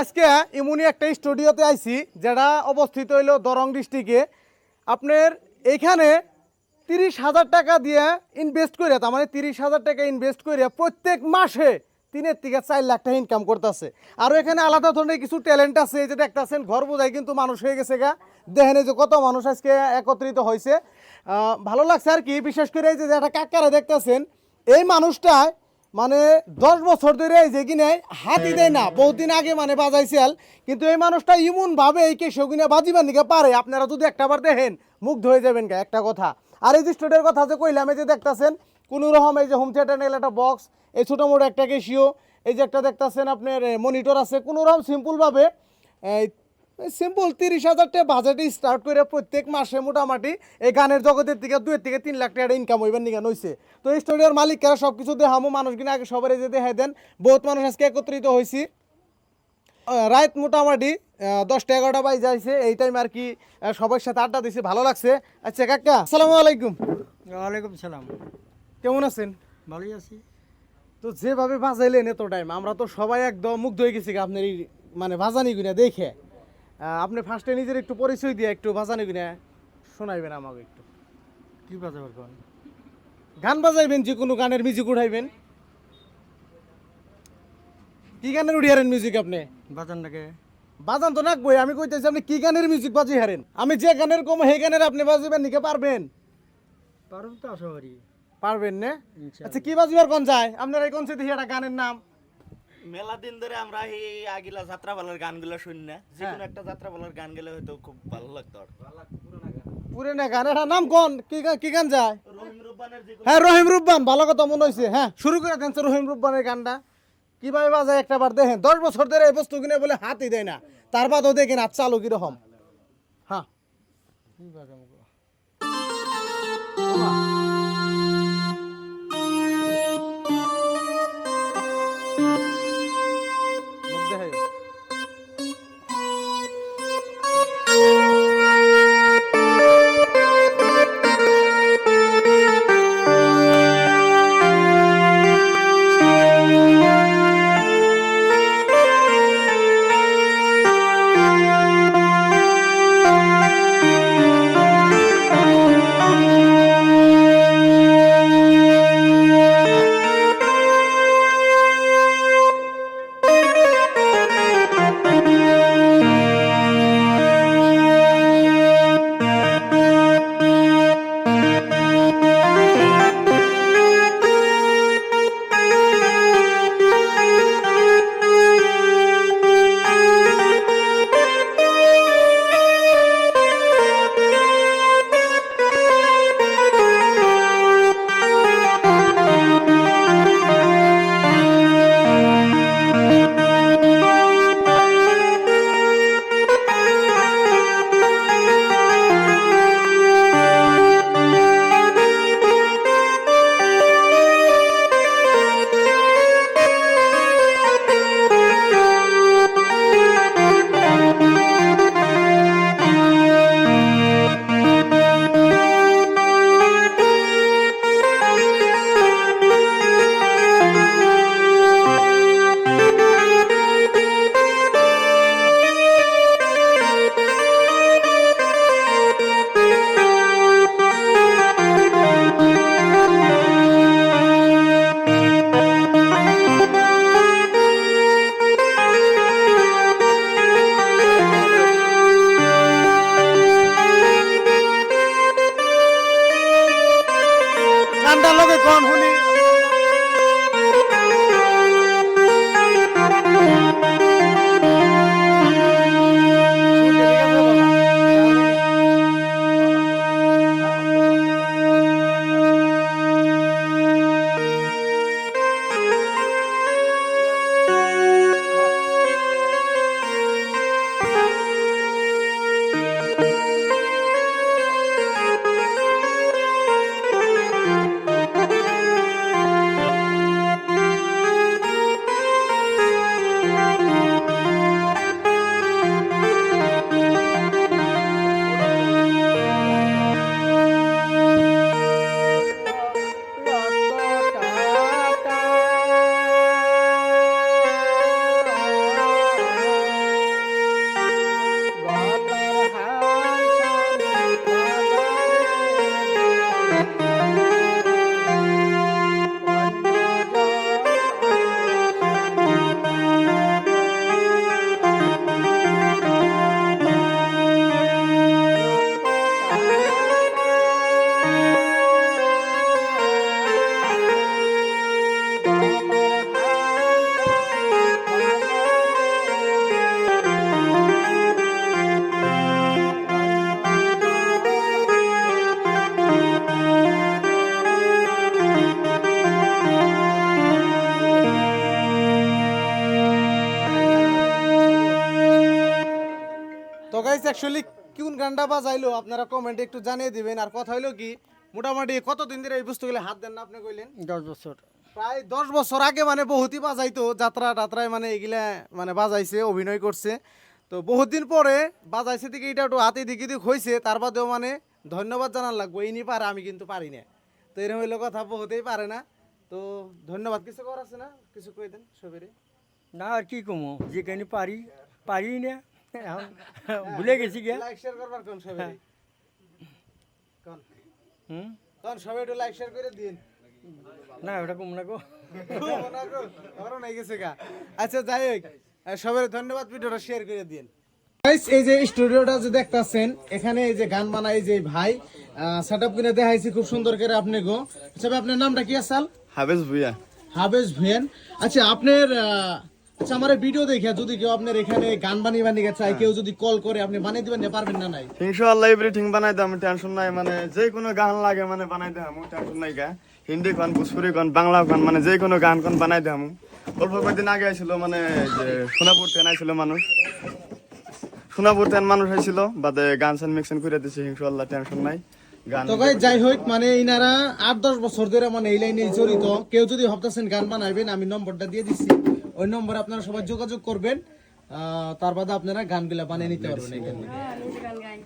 আজকে এমনই একটা স্টুডিওতে আইছি, যেটা অবস্থিত হইল দরং ডিস্ট্রিক্টে। আপনার এইখানে তিরিশ হাজার টাকা দিয়ে ইনভেস্ট করে, তার মানে তিরিশ হাজার টাকা ইনভেস্ট করে প্রত্যেক মাসে তিনের থেকে চার লাখ টাকা ইনকাম করতেছে। আর এখানে আলাদা ধরনের কিছু ট্যালেন্ট আছে, এই যে দেখতেছেন, ঘর বোঝাই কিন্তু মানুষ হয়ে গেছে গা। দেখেন যে কত মানুষ আজকে একত্রিত হয়েছে। ভালো লাগছে আর কি, বিশেষ করে এই যে একটা কাকারা দেখতেছেন, এই মানুষটায় মানে দশ বছর ধরে এই যে কিনে হাতি দেয় না। বহুদিন আগে মানে বাজাইছিল কিন্তু এই মানুষটা ইমন ভাবে এই কে সগুনে বাজিবার দিকে পারে। আপনারা যদি একটাবার দেখেন, মুগ্ধ হয়ে যাবেন গা, একটা কথা। আর এই যে স্টুডিওর কথা যে কইলাম, এই যে দেখতাছেন, কোনো রকম এই যে হোম থিয়েটার নিলে একটা বক্স এই ছোটো মোটো একটা কেশিও, এই যে একটা দেখতাছেন আপনার মনিটর আছে। কোনো রকম সিম্পলভাবে সিম্পল তিরিশ হাজার টাকা বাজেটে স্টার্ট করে প্রত্যেক মাসে মোটামুটি এই গানের জগতের থেকে দুই থেকে তিন লাখ টাকা ইনকাম হইবার নিগান হয়েছে তো এই স্টুডিওর মালিকরা সব কিছু দেখামো মানুষগুলো আগে সবার যে দেখাই দেন বহুত মানুষ আজকে একত্রিত হয়েছি রাত মোটামুটি দশটা এগারোটা বাজে যাইছে এই টাইম আর কি সবার সাথে আড্ডা দিছি ভালো লাগছে। আচ্ছা কাকা আসসালামু আলাইকুম। ওয়ালাইকুম সালাম। কেমন আছেন? ভালোই আছি। তো যেভাবে বাজাইলেন এত টাইম আমরা তো সবাই একদম মুগ্ধ হয়ে গেছি আপনার এই মানে ভাজানি গুনা দেখে। আপনি ফার্স্টে নিজের একটু পরিচয় দিয়ে একটু ভাজানি গুনা শোনাইবেন আমাকে একটু। কি বাজাবার কোন? গান বাজাইবেন যে কোনো গানের মিউজিক উঠাইবেন। কি গানের উঠিয়ারেন মিউজিক আপনি? বাজান নাকি? বাজান তো নাকবই আমি কইতেছি আপনি কি গানের মিউজিক বাজি হারেন আমি যে গানের কম সেই গানের আপনি বাজিবেন নিকে পারবেন? পারব তো আশা করি। পারবেন না? আচ্ছা কি বাজিবার কোন যায়? আপনার এই কোন দেখি একটা গানের নাম? মেলা দিন ধরে আমরা এই আগিলা যাত্রা পালার গানগুলো শুনি না। যে কোনো একটা যাত্রা পালার গান গেলে হয়তো খুব ভালো লাগতো আর। পুরে না গান। এটা নাম কোন? কি কি গান যায়? হ্যাঁ রহিম রুব্বান ভালো কথা মনে হয়েছে হ্যাঁ শুরু করে দেন রহিম রুব্বানের গানটা। কীভাবে বাজায় একটা বার দেখেন? দশ বছর ধরে এই বস্তু কিনে বলে হাতই দেয় না। তার বাদও দেখেন হাত চালু কীরকম। হ্যাঁ। গাইস অ্যাকচুয়ালি কোন গানটা বাজাইলো আপনারা কমেন্টে একটু জানিয়ে দিবেন। আর কথা হইল কি মোটামুটি কতদিন ধরে এই পুস্তকগুলো হাত দেন না আপনি কইলেন? দশ বছর। প্রায় দশ বছর আগে মানে বহুতই বাজাইতো যাত্রা টাত্রায় মানে এগুলা মানে বাজাইছে অভিনয় করছে। তো বহুত দিন পরে বাজাইছে দিকে এটা একটু হাতে দিকে দিক হয়েছে তার বাদেও মানে ধন্যবাদ জানার লাগবো। ইনি পারে আমি কিন্তু পারি না। তো এরকম হইল কথা বহুতেই পারে না। তো ধন্যবাদ কিছু করার আছে না? কিছু কই দেন সবেরে? না আর কি কমো? যেখানে পারি পারি না। এখন ভুলে গেছি গিয়া। লাইক শেয়ার করবার কোন সবেরে কোন? হুম? কোন সবাই একটু লাইক শেয়ার করে দিন। না ওটা কম না গো। ওরও নাই গেছে গা। আচ্ছা যাই হোক সবাই ধন্যবাদ ভিডিওটা শেয়ার করে দিন। এই যে স্টুডিওটা যে দেখতাছেন এখানে এই যে গান বানায় যে ভাই সেটআপ কিনে দেখাইছি খুব সুন্দর করে আপনি গো। আচ্ছা আপনার নামটা কি আসাল? হাবেজ ভুইয়া হাবেজ ভেন আচ্ছা আপনার আচ্ছা আমার ভিডিও দেখে যদি কেউ আপনার এখানে গান বানিয়ে বানিয়ে চাই কেউ যদি কল করে আপনি বানিয়ে দিবেন না পারবেন না নাই? ইনশাআল্লাহ এভরিথিং বানাই দাম টেনশন নাই মানে যে কোনো গান লাগে মানে বানাই দাম টেনশন নাই গা। হিন্দি গান ভোজপুরি গান বাংলা গান মানে যে কোনো গান কোন বানাই দাম অল্প কয়েকদিন আগে আইছিল মানে সোনাপুর ট্রেন আইছিল মানুষ। সোনাপুর ট্রেন মানুষ আইছিল বাদে গান সান মিক্সন করে দিছে ইনশাআল্লাহ টেনশন নাই। গান তো ভাই যাই হোক মানে ইনারা আট দশ বছর ধরে মানে এই লাইনে জড়িত। কেউ যদি ভাবতেছেন গান বানাইবেন আমি নম্বরটা দিয়ে দিচ্ছি। ওই নম্বরে আপনারা সবাই যোগাযোগ করবেন। আহ, তার বাদে আপনারা গানগুলা বানিয়ে নিতে পারবেন এখানে আমি গান গাই